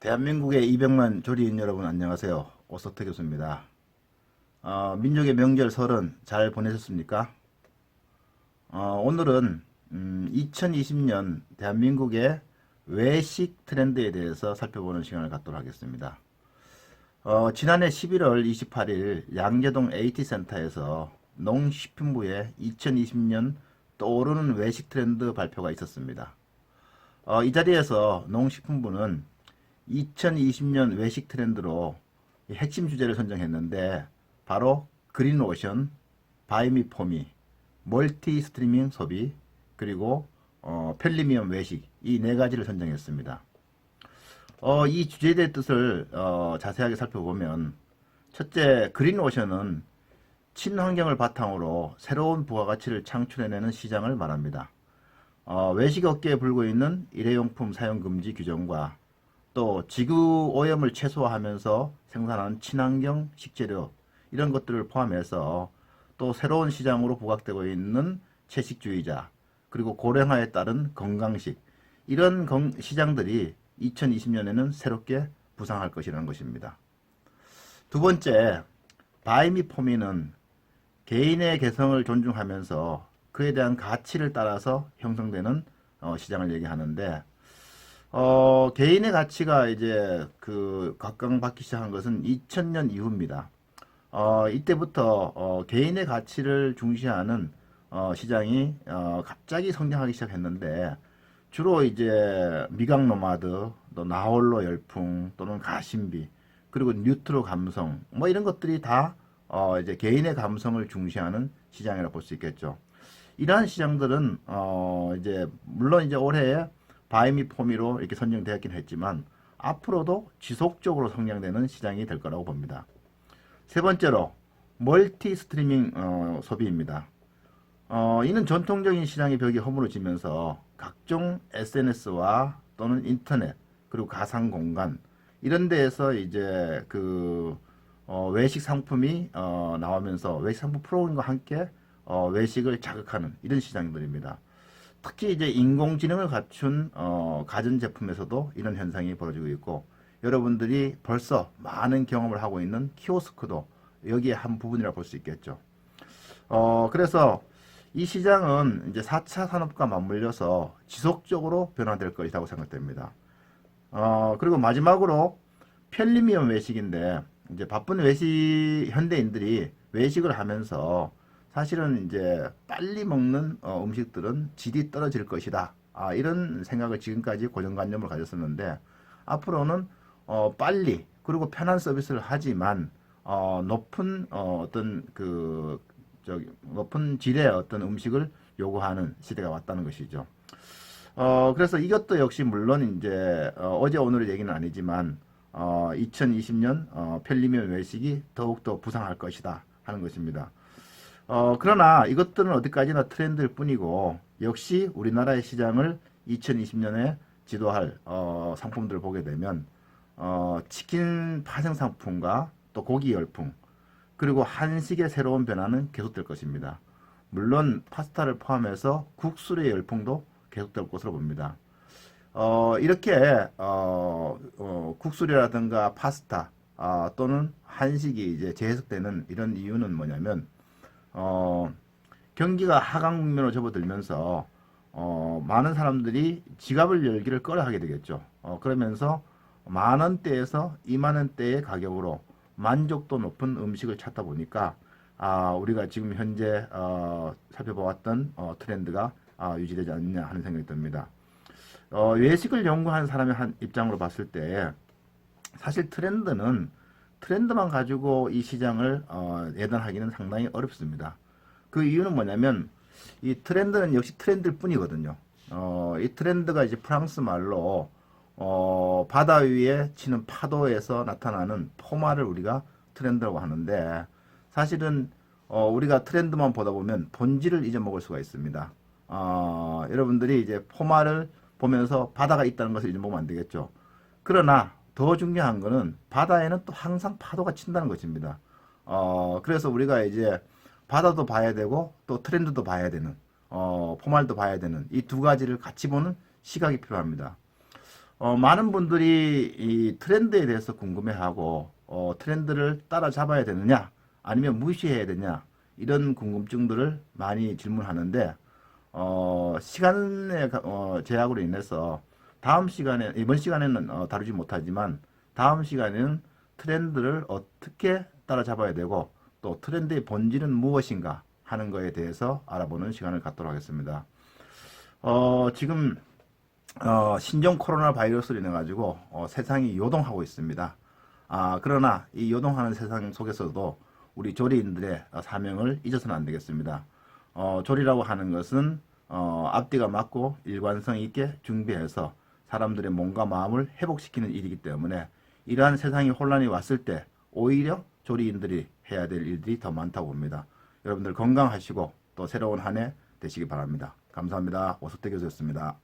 대한민국의 200만 조리인 여러분 안녕하세요. 오서태 교수입니다. 어, 민족의 명절 설은 잘 보내셨습니까? 어, 오늘은 음, 2020년 대한민국의 외식 트렌드에 대해서 살펴보는 시간을 갖도록 하겠습니다. 어, 지난해 11월 28일 양재동 AT센터에서 농식품부의 2020년 떠오르는 외식 트렌드 발표가 있었습니다. 어, 이 자리에서 농식품부는 2020년 외식 트렌드로 이 핵심 주제를 선정했는데 바로 그린 오션, 바이미 포미, 멀티 스트리밍 소비, 그리고 어, 펠리미엄 외식 이 네 가지를 선정했습니다. 어, 이 주제에 대한 뜻을 어, 자세하게 살펴보면 첫째 그린 오션은 친환경을 바탕으로 새로운 부가가치를 창출해내는 시장을 말합니다. 어, 외식 업계에 불고 있는 일회용품 사용 금지 규정과 또 지구 오염을 최소화하면서 생산하는 친환경 식재료 이런 것들을 포함해서 또 새로운 시장으로 부각되고 있는 채식주의자 그리고 고령화에 따른 건강식 이런 건- 시장들이 2020년에는 새롭게 부상할 것이라는 것입니다. 두 번째, 바이미 포미는 개인의 개성을 존중하면서 그에 대한 가치를 따라서 형성되는 어, 시장을 얘기하는데 어, 개인의 가치가 이제 그 각광받기 시작한 것은 2000년 이후입니다. 어, 이때부터 어, 개인의 가치를 중시하는 어, 시장이 어, 갑자기 성장하기 시작했는데 주로 이제 미각 노마드, 또 나홀로 열풍 또는 가심비 그리고 뉴트로 감성 뭐 이런 것들이 다 어, 이제 개인의 감성을 중시하는 시장이라고 볼 수 있겠죠. 이러한 시장들은 어, 이제 물론 이제 올해 바이미 포미로 이렇게 선정되었긴 했지만 앞으로도 지속적으로 성장되는 시장이 될 거라고 봅니다. 세 번째로 멀티 스트리밍 어, 소비입니다. 어, 이는 전통적인 시장의 벽이 허물어지면서 각종 SNS와 또는 인터넷 그리고 가상 공간 이런 데에서 이제 그 어, 외식 상품이 어, 나오면서 외식 상품 프로그램과 함께 어, 외식을 자극하는 이런 시장들입니다. 특히 이제 인공지능을 갖춘 어, 가전 제품에서도 이런 현상이 벌어지고 있고 여러분들이 벌써 많은 경험을 하고 있는 키오스크도 여기에 한 부분이라 볼수 있겠죠. 어, 그래서 이 시장은 이제 4차 산업과 맞물려서 지속적으로 변화될 것이라고 생각됩니다. 어, 그리고 마지막으로 편리미엄 외식인데 이제 바쁜 외식 현대인들이 외식을 하면서 사실은 이제 빨리 먹는 어, 음식들은 질이 떨어질 것이다. 아, 이런 생각을 지금까지 고정관념을 가졌었는데 앞으로는 어, 빨리 그리고 편한 서비스를 하지만 어, 높은 어, 어떤 그 저기 높은 질의 어떤 음식을 요구하는 시대가 왔다는 것이죠. 어, 그래서 이것도 역시 물론 이제 어, 어제 오늘의 얘기는 아니지만 어, 2020년 어, 편리면 외식이 더욱더 부상할 것이다 하는 것입니다. 어, 그러나 이것들은 어디까지나 트렌드일 뿐이고 역시 우리나라의 시장을 2020년에 지도할 어, 상품들을 보게 되면 어, 치킨 파생 상품과 또 고기 열풍 그리고 한식의 새로운 변화는 계속될 것입니다. 물론 파스타를 포함해서 국술의 열풍도 계속될 것으로 봅니다. 어, 이렇게 어, 어, 국술이라든가 파스타 아, 또는 한식이 이제 재해석되는 이런 이유는 뭐냐면 어, 경기가 하강 국면으로 접어들면서 어, 많은 사람들이 지갑을 열기를 꺼려 하게 되겠죠. 어, 그러면서 만 원대에서 2만 원대의 가격으로 만족도 높은 음식을 찾다 보니까 아, 우리가 지금 현재 어, 살펴보았던 어, 트렌드가 아, 유지되지 않느냐 하는 생각이 듭니다. 어, 외식을 연구한 사람의 한 입장으로 봤을 때 사실 트렌드는 트렌드만 가지고 이 시장을 어, 예단하기는 상당히 어렵습니다. 그 이유는 뭐냐면 이 트렌드는 역시 트렌드일 뿐이거든요. 어, 이 트렌드가 이제 프랑스 말로 어, 바다 위에 치는 파도에서 나타나는 포마를 우리가 트렌드라고 하는데 사실은 어, 우리가 트렌드만 보다 보면 본질을 잊어먹을 수가 있습니다. 어, 여러분들이 이제 포마를 보면서 바다가 있다는 것을 잊어먹으면 안 되겠죠. 그러나 더 중요한 거는 바다에는 또 항상 파도가 친다는 것입니다. 어, 그래서 우리가 이제 바다도 봐야 되고 또 트렌드도 봐야 되는 어, 포말도 봐야 되는 이 두 가지를 같이 보는 시각이 필요합니다. 어, 많은 분들이 이 트렌드에 대해서 궁금해하고 어, 트렌드를 따라잡아야 되느냐 아니면 무시해야 되냐 이런 궁금증들을 많이 질문하는데 어, 시간의 가- 어, 제약으로 인해서 다음 시간에 이번 시간에는 어, 다루지 못하지만 다음 시간에는 트렌드를 어떻게 따라잡아야 되고 또 트렌드의 본질은 무엇인가 하는 거에 대해서 알아보는 시간을 갖도록 하겠습니다. 어, 지금 어, 신종 코로나 바이러스로 인해 가지고 어, 세상이 요동하고 있습니다. 아, 그러나 이 요동하는 세상 속에서도 우리 조리인들의 어, 사명을 잊어서는 안 되겠습니다. 어, 조리라고 하는 것은 어, 앞뒤가 맞고 일관성 있게 준비해서 사람들의 몸과 마음을 회복시키는 일이기 때문에 이러한 세상이 혼란이 왔을 때 오히려 조리인들이 해야 될 일들이 더 많다고 봅니다. 여러분들 건강하시고 또 새로운 한 해 되시기 바랍니다. 감사합니다. 오석태 교수였습니다.